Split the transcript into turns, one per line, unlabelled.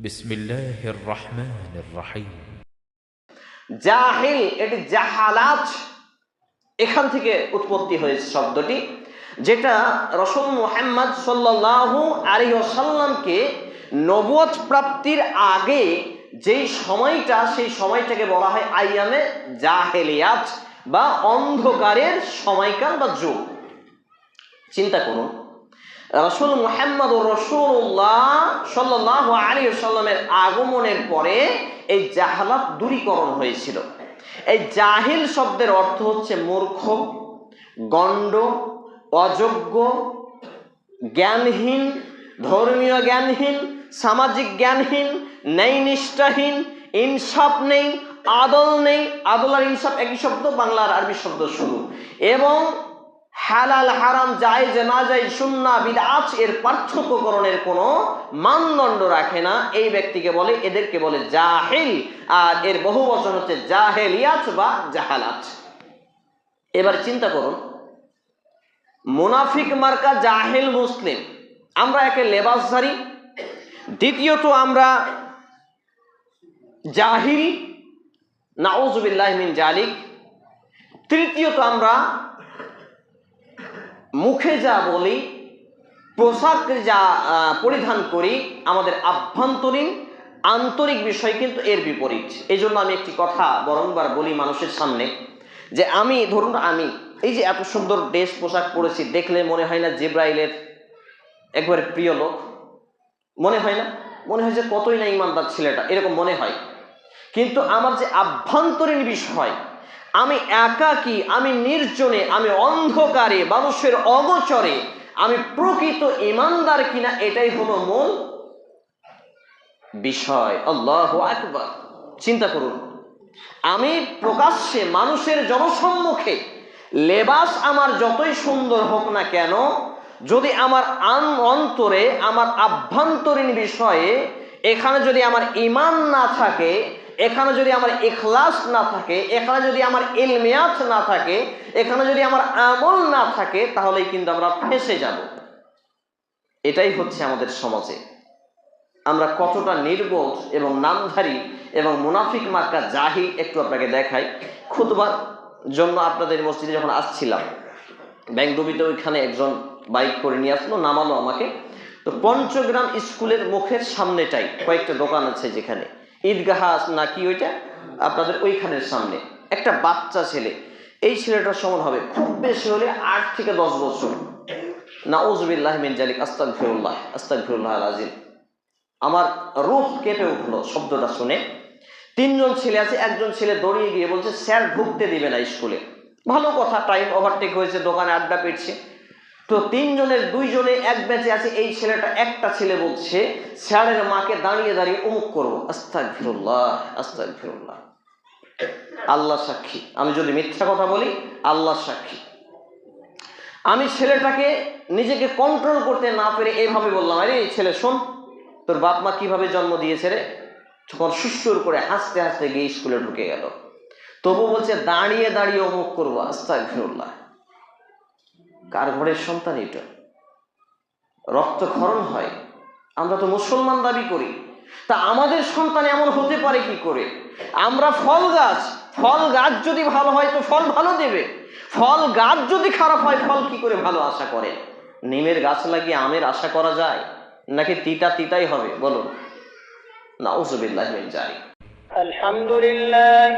বিসমিল্লাহির রহমানির
জাহিল, এটি জাহালাত এখান থেকে উৎপত্তি হয়েছে শব্দটি, যেটা রসুল মোহাম্মদ সাল্লাহ আলী আসাল্লামকে নবুয়ত প্রাপ্তির আগে যেই সময়টা, সেই সময়টাকে বলা হয় আইয়ামে জাহেলিয়াত বা অন্ধকারের সময়কাল বা যুগ। চিন্তা করুন রসুল মুহাম্মদ রসুল্লাহ সাল্লাহ আলী সাল্লামের আগমনের পরে এই জাহালাত দূরীকরণ হয়েছিল। এই জাহিল শব্দের অর্থ হচ্ছে মূর্খ, গণ্ড, অযোগ্য, জ্ঞানহীন, ধর্মীয় জ্ঞানহীন, সামাজিক জ্ঞানহীন নেই নিষ্ঠাহীন ইনসাফ নেই, আদল নেই। আদল আর ইনসাফ একই শব্দ, বাংলার আরবি শব্দ শুরু। এবং হালাল, হারাম যায় যে না যায় সুন্না বিদাচ এর পার্থক্যকরণের কোনো মানদণ্ড রাখে না। এই ব্যক্তিকে বলে, এদেরকে বলে জাহিল। আর এর বহু বচন হচ্ছে জাহেলিয়াত বা জাহালাত। এবার চিন্তা করুন, মুনাফিক মার্কা জাহেল মুসলিম, আমরা একে লেবাসধারী দ্বিতীয়ত আমরা জাহিল, নাউজুবিল্লাহ মিন জালিক। তৃতীয়ত আমরা মুখে যা বলি, পোশাক যা পরিধান করি, আমাদের আভ্যন্তরীণ, আন্তরিক বিষয় কিন্তু এর বিপরীত। এই জন্য আমি একটি কথা বরংবার বলি মানুষের সামনে, যে আমি, ধরুন আমি, এই যে এত সুন্দর ড্রেস পোশাক পরেছি, দেখলে মনে হয় না জেব্রাইলের একবারে প্রিয় লোক। মনে হয় না? মনে হয় যে কতই না ইমানদার ছেলেটা, এরকম মনে হয়। কিন্তু আমার যে আভ্যন্তরীণ বিষয় আমি একাকী আমি নির্জনে, আমি অন্ধকারে, মানুষের অগোচরে, আমি প্রকৃত ইমানদার কিনা? এটাই হলো মূল বিষয়। আল্লাহ একবার চিন্তা করুন। আমি প্রকাশ্যে মানুষের জনসম্মুখে লেবাস আমার যতই সুন্দর হোক না কেন, যদি আমার আন অন্তরে, আমার আভ্যন্তরীণ বিষয়ে এখানে যদি আমার ইমান না থাকে এখানে যদি আমার ইখলাস না থাকে, এখানে যদি আমার ইলমিয়াত না থাকে, এখানে যদি আমার আমল না থাকে, তাহলেই কিন্তু আমরা ফেসে যাব। এটাই হচ্ছে আমাদের সমাজে। আমরা কতটা নির্বোধ এবং নামধারী এবং মুনাফিক মার্কা জাহি একটু আপনাকে দেখাই। খুদবার জন্য আপনাদের মসজিদে যখন আসছিলাম ব্যাংডুবিতে ওইখানে একজন বাইক করে নিয়ে আসলো, নামালো আমাকে। তো পঞ্চগ্রাম স্কুলের মুখের সামনেটাই কয়েকটা দোকান আছে যেখানে ঈদগাহ না কি ওইটা? আপনাদের ওইখানের সামনে। একটা বাচ্চা ছেলে। এই ছেলেটার সমান হবে খুব বেশি হলে আট থেকে দশ বছর। না ওজবিল্লাহ মিন জালিক আস্তাক ফিরুল্লাহ আস্তাক ফিরুল্লাহ আজিম আমার রূপ কেঁপে উঠল শব্দটা শুনে। তিনজন ছেলে আছে, একজন ছেলে দৌড়িয়ে গিয়ে বলছে, স্যার, ঢুকতে দিবে না স্কুলে। ভালো কথা টাইম ওভারটেক হয়েছে, দোকানে আড্ডা পেটছে তো তিনজনের দুইজনে এক ব্যাচে আছে, এই ছেলেটা একটা ছেলে বলছে, স্যারের মাকে দাঁড়িয়ে দাঁড়িয়ে অমুক করব। আস্তাক ফিরুল্লাহ আস্তাক ফিরুল্লাহ আল্লাহ সাক্ষী। আমি যদি মিথ্যা কথা বলি, আল্লাহ সাক্ষী। আমি ছেলেটাকে নিজেকে কন্ট্রোল করতে না পেরে এইভাবে বললাম, আরে ছেলে, শোন, তোর বাপ মা কীভাবে জন্ম দিয়েছে রে? তখন সুস্বর করে হাসতে হাসতে গিয়ে স্কুলে ঢুকে গেল। তবু বলছে, দাঁড়িয়ে দাঁড়িয়ে অমুক করব আস্তাক ফিরুল্লাহ কার ঘরের সন্তান এটা? রক্তক্ষরণ হয়। আমরা তো মুসলমান দাবি করি। তা আমাদের সন্তান এমন হতে পারে কি করে? আমরা ফল গাছ ফল গাছ যদি ভালো হয় তো ফল ভালো দেবে। ফল গাছ যদি খারাপ হয়, ফল কি করে ভালো আশা করে? নিমের গাছ লাগিয়ে আমের আশা করা যায়? নাকি তিতা তিতাই হবে? বলুন। না ওসবিল্লাহ যাই
আলহামদুলিল্লাহ